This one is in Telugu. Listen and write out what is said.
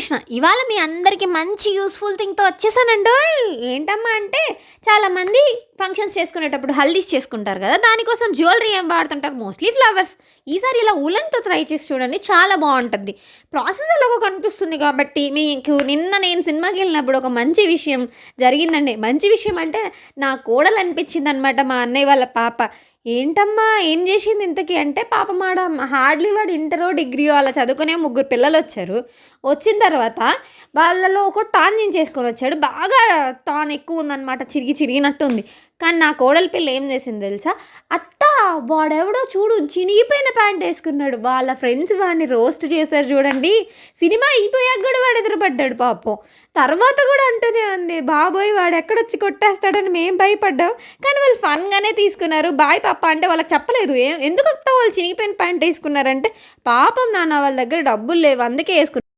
కృష్ణ ఇవాళ మీ అందరికీ మంచి యూస్ఫుల్ థింగ్తో వచ్చేసానండు. ఏంటమ్మా అంటే చాలామంది ఫంక్షన్స్ చేసుకునేటప్పుడు హల్దీస్ చేసుకుంటారు కదా దానికోసం జ్యువెలరీ ఏం వాడుతుంటారు? మోస్ట్లీ ఫ్లవర్స్ ఈసారి ఇలా ఉలన్తో ట్రై చేసి చూడండి చాలా బాగుంటుంది. ప్రాసెస్ ఎలాగో కనిపిస్తుంది కాబట్టి మీకు నిన్న నేను సినిమాకి వెళ్ళినప్పుడు ఒక మంచి విషయం జరిగిందండి. మంచి విషయం అంటే నా కోడలు అనిపించింది అనమాట మా అన్నయ్య వాళ్ళ పాప. ఏంటమ్మా ఏం చేసింది ఇంతకీ? అంటే పాప మాడ హార్డ్లీ వాడు ఇంటరో డిగ్రీయో అలా చదువుకునే ముగ్గురు పిల్లలు వచ్చారు. వచ్చిన తర్వాత వాళ్ళలో ఒక టాన్ చేసుకొని వచ్చాడు. బాగా టాన్ ఎక్కువ ఉందన్నమాట. చిరిగి చిరిగినట్టు ఉంది కానీ నా కోడలి పిల్ల ఏం చేసింది తెలుసా? అత్త వాడెవడో చూడు చినిగిపోయిన ప్యాంట్ వేసుకున్నాడు. వాళ్ళ ఫ్రెండ్స్ వాడిని రోస్ట్ చేశారు చూడండి. సినిమా అయిపోయాక కూడా వాడు ఎదురుపడ్డాడు పాపం. తర్వాత కూడా అంటూనే ఉంది బాబోయ్ వాడు ఎక్కడొచ్చి కొట్టేస్తాడని మేము భయపడ్డాం. కానీ వాళ్ళు ఫన్గానే తీసుకున్నారు. బాయ్ పాప అంటే వాళ్ళకి చెప్పలేదు. ఎందుకు అత్త వాళ్ళు చినిగిపోయిన ప్యాంట్ వేసుకున్నారంటే పాపం నాన్న వాళ్ళ దగ్గర డబ్బులు లేవు. అందుకే వేసుకున్నారు